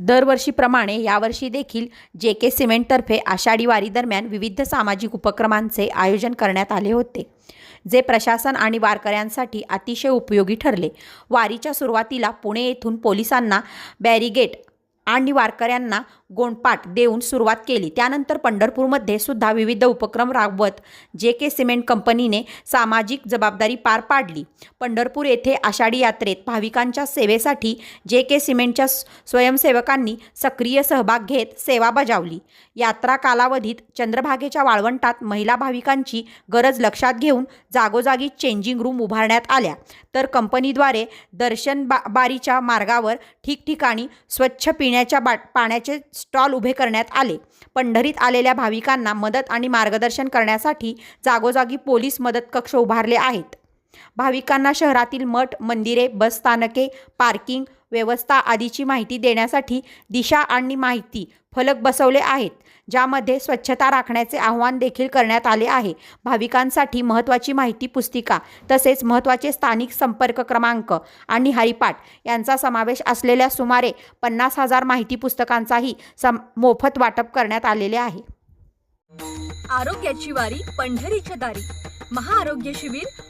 दरवर्षीप्रमाणे यावर्षी देखील जे के सिमेंटतर्फे आषाढी वारीदरम्यान विविध सामाजिक उपक्रमांचे आयोजन करण्यात आले होते जे प्रशासन आणि वारकऱ्यांसाठी अतिशय उपयोगी ठरले. वारीच्या सुरुवातीला पुणे येथून पोलिसांना बॅरिगेट आणि वारकऱ्यांना गोंडपाट देऊन सुरुवात केली. त्यानंतर पंढरपूरमध्ये सुद्धा विविध उपक्रम राबवत जे के सिमेंट कंपनीने सामाजिक जबाबदारी पार पाडली. पंढरपूर येथे आषाढी यात्रेत भाविकांच्या सेवेसाठी जे के सिमेंटच्या स्वयंसेवकांनी सक्रिय सहभाग घेत सेवा बजावली. यात्रा कालावधीत चंद्रभागेच्या वाळवंटात महिला भाविकांची गरज लक्षात घेऊन जागोजागी चेंजिंग रूम उभारण्यात आल्या. तर कंपनीद्वारे दर्शन बा बारीच्या मार्गावर ठिकठिकाणी स्वच्छ पिण्याच्या बाट पाण्याचे स्टॉल उभे करण्यात आले. पंढरीत आलेल्या भाविकांना मदत आणि मार्गदर्शन करण्यासाठी जागोजागी पोलीस मदत कक्ष उभारले आहेत. भाविकांना शहरातील मठ मंदिरे बसस्थानके पार्किंग व्यवस्था आदीची माहिती देण्यासाठी दिशा आणि माहिती फलक बसवले आहेत ज्यामध्ये स्वच्छता राखण्याचे आवाहन देखील करण्यात आले आहे. भाविकांसाठी महत्त्वाची माहिती पुस्तिका तसेच महत्त्वाचे स्थानिक संपर्क क्रमांक आणि हरिपाठ यांचा समावेश असलेल्या सुमारे पन्नास हजार माहिती पुस्तकांचाही सम मोफत वाटप करण्यात आलेले आहे. आरोग्याची वारी पंढरीच्या दारी. महाआरोग्य शिबिर